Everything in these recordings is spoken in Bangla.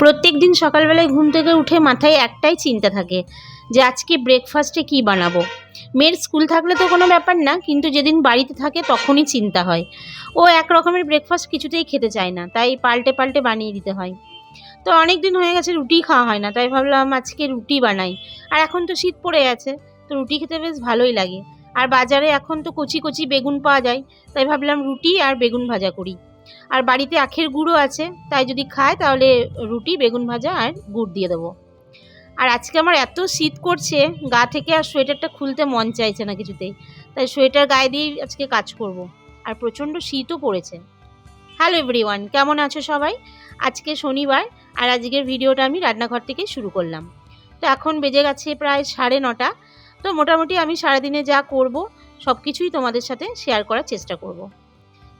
প্রত্যেক দিন সকালবেলায় ঘুম থেকে উঠে মাথায় একটাই চিন্তা থাকে যে আজকে ব্রেকফাস্টে কী বানাবো? মেয়ের স্কুল থাকলে তো কোনো ব্যাপার না, কিন্তু যেদিন বাড়িতে থাকে তখনই চিন্তা হয়। ও এক রকমের ব্রেকফাস্ট কিছুতেই খেতে চায় না, তাই পাল্টে পাল্টে বানিয়ে দিতে হয়। তো অনেক দিন হয়ে গেছে, রুটি খাওয়া হয় না, তাই ভাবলাম আজকে রুটি বানাই। আর এখন তো শীত পড়ে গেছে, তো রুটি খেতে বেশ ভালোই লাগে। আর বাজারে এখন তো কচি কচি বেগুন পাওয়া যায়, তাই ভাবলাম রুটি আর বেগুন ভাজা করি। আর বাড়িতে আখের গুঁড়ো আছে, তাই যদি খায় তাহলে রুটি, বেগুন ভাজা আর গুড় দিয়ে দেবো। আর আজকে আমার এত শীত করছে, গা থেকে আর সোয়েটারটা খুলতে মন চাইছে না কিছুতেই। তাই সোয়েটার গায়ে দিয়েই আজকে কাজ করব। আর প্রচণ্ড শীতও পড়েছে। হ্যালো এভরিওয়ান কেমন আছো সবাই? আজকে শনিবার, আর আজকের ভিডিওটা আমি রান্নাঘর থেকে শুরু করলাম। তো এখন বেজে গেছে প্রায় সাড়ে নটা। তো মোটামুটি আমি সারাদিনে যা করব সব কিছুই তোমাদের সাথে শেয়ার করার চেষ্টা করব।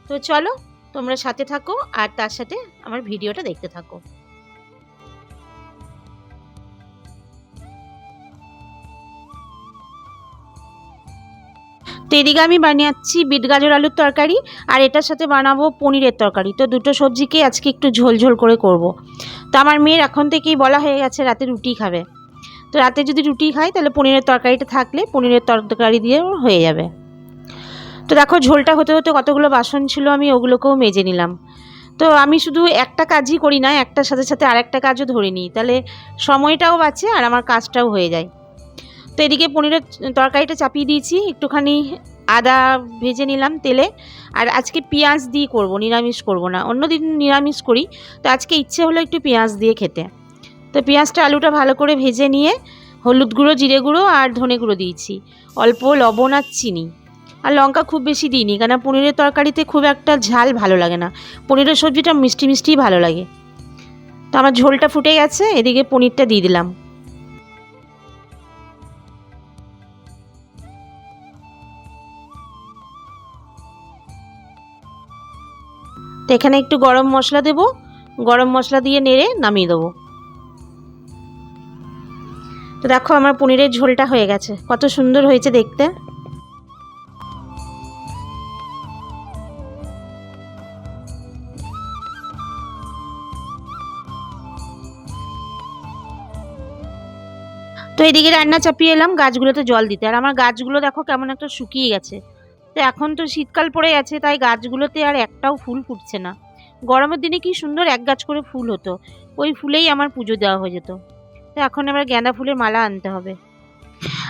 তো চলো তোমরা সাথে থাকো আর তার সাথে আমার ভিডিওটা দেখতে থাকো। তো এদিকে আমি বানিয়েছি বিট গাজর আলুর তরকারি আর এটার সাথে বানাবো পনিরের তরকারি। তো দুটো সবজিকে আজকে একটু ঝোল ঝোল করে করব। তো আমার মেয়ের এখন থেকেই বলা হয়ে গেছে রাতে রুটি খাবে। তো রাতে যদি রুটি খাই তাহলে পনিরের তরকারিটা থাকলে পনিরের তরকারি দিয়ে হয়ে যাবে। তো দেখো ঝোলটা হতে হতে কতগুলো বাসন ছিল, আমি ওগুলোকেও মেজে নিলাম। তো আমি শুধু একটা কাজই করি না, একটার সাথে সাথে আরেকটা কাজও ধরে নিই। তাহলে সময়টাও বাঁচে আর আমার কাজটাও হয়ে যায়। তো এদিকে পনিরের তরকারিটা চাপিয়ে দিয়েছি, একটুখানি আদা ভেজে নিলাম তেলে। আর আজকে পেঁয়াজ দিয়ে করব, নিরামিষ করব না। অন্যদিন নিরামিষ করি, তো আজকে ইচ্ছে হলো একটু পেঁয়াজ দিয়ে খেতে। তো পেঁয়াজটা আলুটা ভালো করে ভেজে নিয়ে হলুদ গুঁড়ো, জিরে গুঁড়ো আর ধনে গুঁড়ো দিয়েছি। অল্প লবণ আর চিনি। আর লঙ্কা খুব বেশি দিইনি কেন পনিরের তরকারিতে খুব একটা ঝাল ভালো লাগে না। পনিরের সবজিটা মিষ্টি মিষ্টিই ভালো লাগে। তো আমার ঝোলটা ফুটে গেছে, এদিকে পনিরটা দিয়ে দিলাম। তো এখানে একটু গরম মশলা দেব, গরম মশলা দিয়ে নেড়ে নামিয়ে দেবো। তো দেখো আমার পনিরের ঝোলটা হয়ে গেছে, কত সুন্দর হয়েছে দেখতে। তো এদিকে রান্না চাপিয়ে এলাম, গাছগুলোতে জল দিতে। আর আমার গাছগুলো দেখো কেমন একটা শুকিয়ে গেছে। তো এখন তো শীতকাল পড়ে গেছে, তাই গাছগুলোতে আর একটাও ফুল ফুটছে না। গরমের দিনে কি সুন্দর এক গাছ করে ফুল হতো। ওই ফুলেই আমার পুজো দেওয়া হয়ে যেত। তো এখন এবার গাঁদা ফুলের মালা আনতে হবে।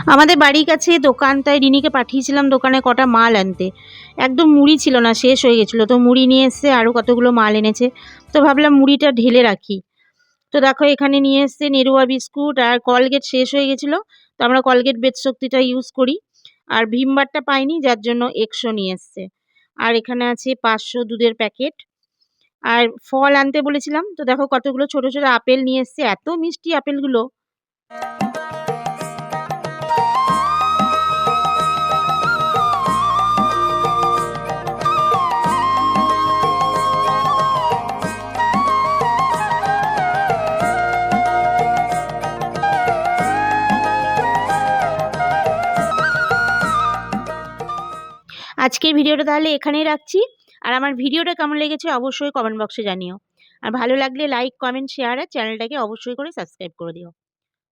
আমাদের বাড়ির কাছে দোকান, তাই রিনিকে পাঠিয়েছিলাম দোকানে কটা মাল আনতে। একদম মুড়ি ছিল না, শেষ হয়ে গেছিল। তো মুড়ি নিয়ে এসছে আরও কতগুলো মাল এনেছে। তো ভাবলাম মুড়িটা ঢেলে রাখি। তো দেখো এখানে নিয়ে এসছে নেরুয়া বিস্কুট আর কলগেট শেষ হয়ে গেছিল। তো আমরা কলগেট বেদ শক্তিটা ইউজ করি। আর ভীমবারটা পাইনি, যার জন্য একশো নিয়ে এসছে। আর এখানে আছে পাঁচশো দুধের প্যাকেট। আর ফল আনতে বলেছিলাম। তো দেখো কতগুলো ছোট ছোট আপেল নিয়ে এসছে। এত মিষ্টি আপেলগুলো। আজকের ভিডিওটা তাহলে এখানেই রাখছি। আর আমার ভিডিওটা কেমন লেগেছে অবশ্যই কমেন্ট বক্সে জানিও। আর ভালো লাগলে লাইক কমেন্ট শেয়ার আর চ্যানেলটাকে অবশ্যই করে সাবস্ক্রাইব করে দিও।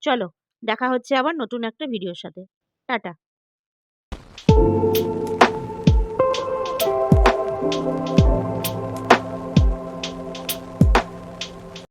চলো, দেখা হচ্ছে আবার নতুন একটা ভিডিওর সাথে। টাটা।